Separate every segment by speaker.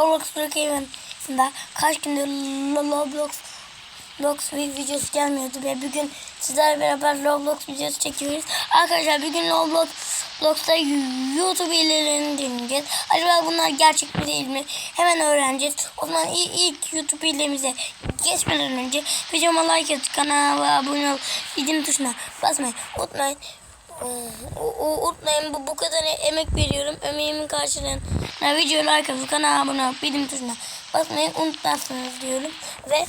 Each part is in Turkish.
Speaker 1: Roblox Brookhaven'da kaç gündür Roblox Roblox videosu gelmiyordu ve bugün sizlerle beraber Roblox videosu çekiyoruz. Arkadaşlar bugün Roblox Roblox'ta YouTube hilelerini deneyeceğiz. Acaba bunlar gerçek mi değil mi? Hemen öğreneceğiz. O zaman ilk, YouTube hilemize geçmeden önce videoma like atıp kanala abone ol. Bildirim tuşuna basmayı unutmayın. O, o, unutmayın bu, bu kadar emek veriyorum. Emeğimin karşılığında video like atıp kanala abone ol. Bildirim tuşuna basmayı unutmazsınız diyorum. Ve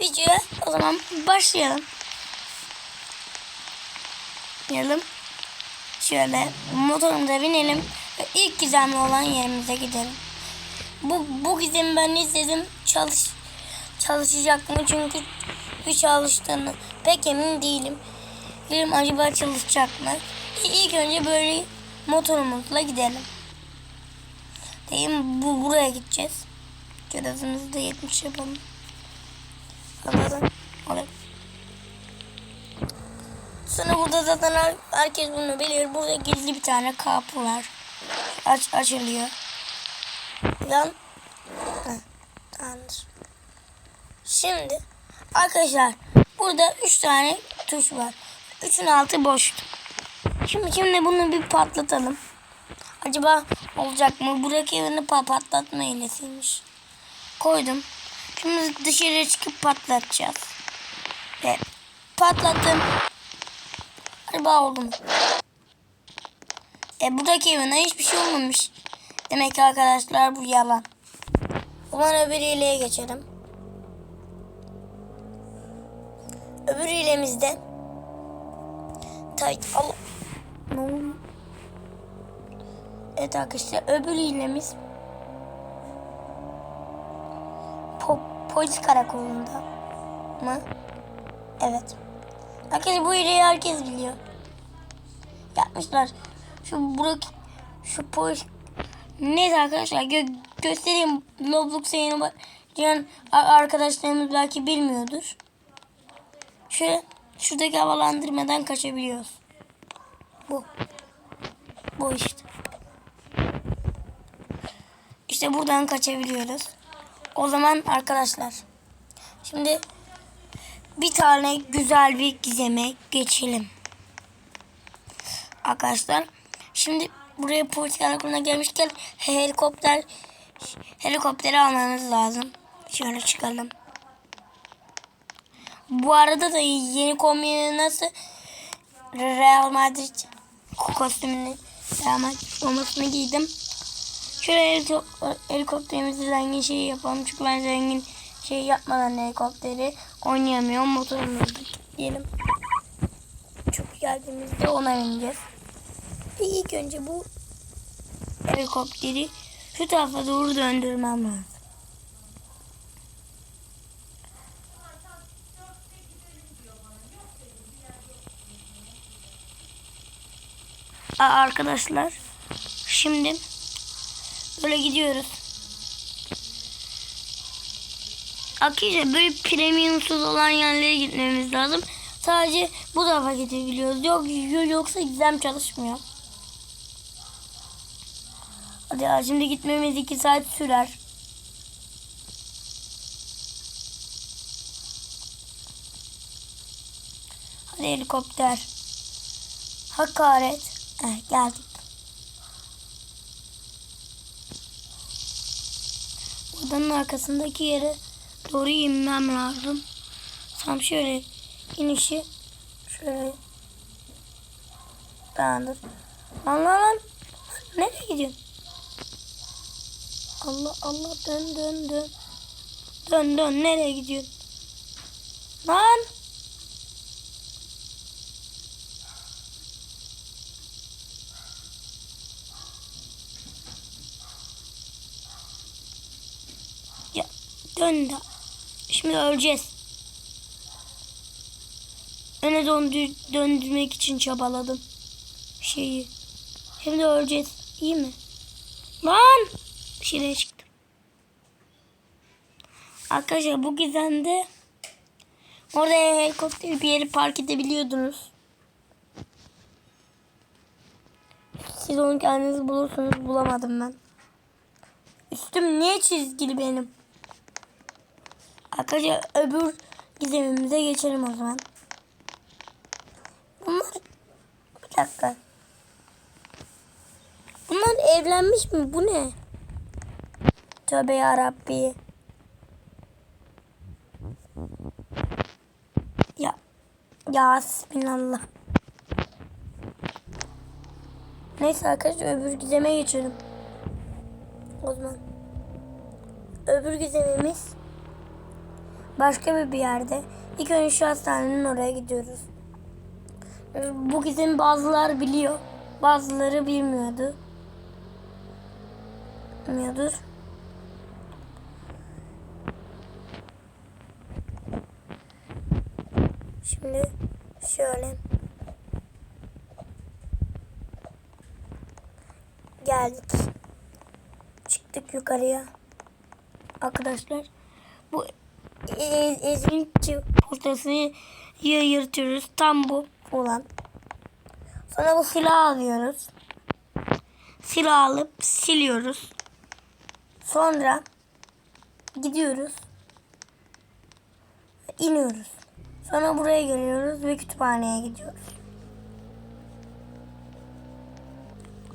Speaker 1: videoya o zaman başlayalım. Başlayalım. Şöyle motorumuza binelim ve ilk gizemli olan yerimize gidelim. Bu, bu gizemi ben istedim. Çalış, çalışacak mı? Çünkü bir çalıştığını pek emin değilim. Bilim acaba çalışacak mı? İlk önce böyle motorumuzla gidelim. Değil mi? Bu, buraya gideceğiz. Görevimizi de 70 yapalım. Anladın? Oraya. Sonra burada zaten her- herkes bunu biliyor. Burada gizli bir tane kapı var. Aç, açılıyor. Heh, Tamamdır. Şimdi arkadaşlar burada üç tane tuş var. Üçün altı boştu. Şimdi şimdi bunu bir patlatalım. Acaba olacak mı? Buradaki evini pa- patlatma hilesiymiş. Koydum. Şimdi dışarıya çıkıp patlatacağız. Ve patlattım. Acaba oldu mu? E buradaki evine hiçbir şey olmamış. Demek ki arkadaşlar bu yalan. Zaman öbür hileye geçelim. Öbür hilemizde Tay Allah. Evet arkadaşlar öbür hilemiz po polis karakolunda mı? Evet. Arkadaşlar bu hileyi herkes biliyor. Yapmışlar. Şu Burak şu polis Neyse arkadaşlar gö göstereyim Roblox'a yeni başlayan ar- arkadaşlarımız belki bilmiyordur. Şöyle şuradaki havalandırmadan kaçabiliyoruz. Bu. Bu işte. İşte buradan kaçabiliyoruz. O zaman arkadaşlar. Şimdi bir tane güzel bir gizeme geçelim. Arkadaşlar. Şimdi buraya polis karakoluna gelmişken helikopter helikopteri almamız lazım. Şöyle çıkalım. Bu arada da yeni kombini nasıl Real Madrid kostümünü Real Madrid formasını giydim. Şöyle heliko- helikopterimizi zengin şeyi yapalım. Çünkü ben zengin şey yapmadan helikopteri oynayamıyorum. Motorumuzu diyelim. Çok geldiğimizde ona bineceğiz. Ve ilk önce bu helikopteri şu tarafa doğru döndürmem lazım. Arkadaşlar şimdi böyle gidiyoruz. Arkadaşlar böyle premiumsuz olan yerlere gitmemiz lazım. Sadece bu tarafa gidebiliyoruz. Yok yoksa gizem çalışmıyor. Hadi ya şimdi gitmemiz iki saat sürer. Hadi helikopter. Hakaret. Eh, geldik. Odanın arkasındaki yere doğru inmem lazım. Tam şöyle inişi şöyle Tamamdır. Lan lan lan. Nereye gidiyorsun? Allah Allah dön dön dön. Dön dön nereye gidiyorsun? Lan. Ya dön de. Şimdi öleceğiz. Öne döndü, döndürmek için çabaladım. Şeyi. Şimdi öleceğiz. İyi mi? Lan! Bir şeyler çıktı. Arkadaşlar bu gizemde orada helikopter bir yeri park edebiliyordunuz. Siz onu kendiniz bulursunuz. Bulamadım ben. Üstüm niye çizgili benim? Arkadaşlar öbür gizemimize geçelim o zaman. Bunlar bir dakika. Bunlar evlenmiş mi? Bu ne? Tövbe yarabbi. Ya ya bismillah. Neyse arkadaşlar öbür gizeme geçelim. O zaman. Öbür gizemimiz başka bir bir yerde. İlk önce şu hastanenin oraya gidiyoruz. Bu gizemi bazıları biliyor. Bazıları bilmiyordu. Bilmiyordur. Şimdi şöyle geldik. Çıktık yukarıya. Arkadaşlar bu e- ezginci postasını yırtıyoruz. Tam bu olan. Sonra bu silahı alıyoruz. Silah alıp siliyoruz. Sonra gidiyoruz. iniyoruz. Sonra buraya geliyoruz ve kütüphaneye gidiyoruz.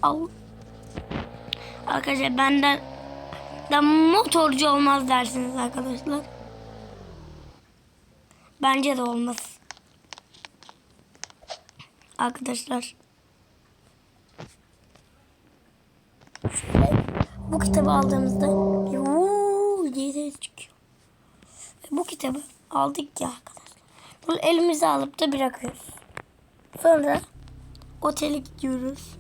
Speaker 1: Al. Arkadaşlar benden de motorcu olmaz dersiniz arkadaşlar. Bence de olmaz. Arkadaşlar. Bu kitabı aldığımızda yuuu diye ses çıkıyor. Bu kitabı aldık ya arkadaşlar. Bunu elimize alıp da bırakıyoruz. Sonra otele gidiyoruz.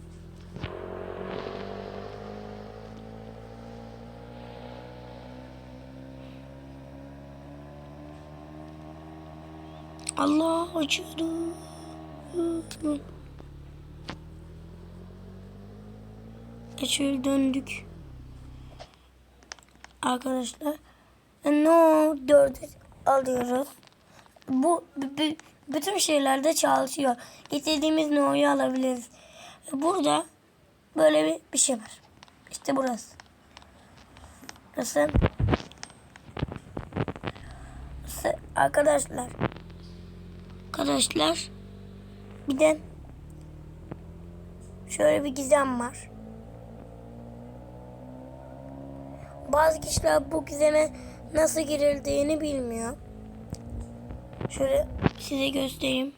Speaker 1: Allah açıyordu. Şöyle döndük. Arkadaşlar. No dördü alıyoruz. Bu bütün şeylerde çalışıyor. İstediğimiz no'yu alabiliriz. Burada böyle bir, bir şey var. İşte burası. Burası. Burası arkadaşlar. Arkadaşlar. Bir de şöyle bir gizem var. Bazı kişiler bu gizeme nasıl girildiğini bilmiyor. Şöyle size göstereyim.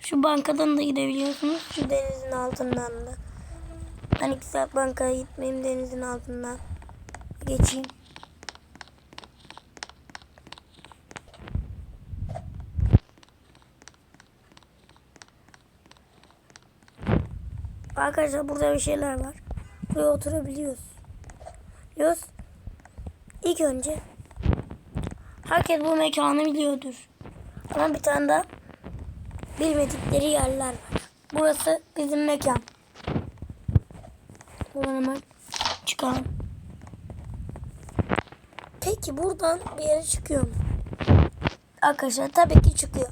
Speaker 1: Şu bankadan da gidebiliyorsunuz. Şu denizin altından da. Ben iki bankaya gitmeyeyim denizin altından. Geçeyim. Arkadaşlar burada bir şeyler var. Buraya oturabiliyoruz. Biliyoruz. İlk önce herkes bu mekanı biliyordur. Ama bir tane daha bilmedikleri yerler var. Burası bizim mekan. Buradan hemen çıkalım. Peki buradan bir yere çıkıyor mu? Arkadaşlar tabii ki çıkıyor.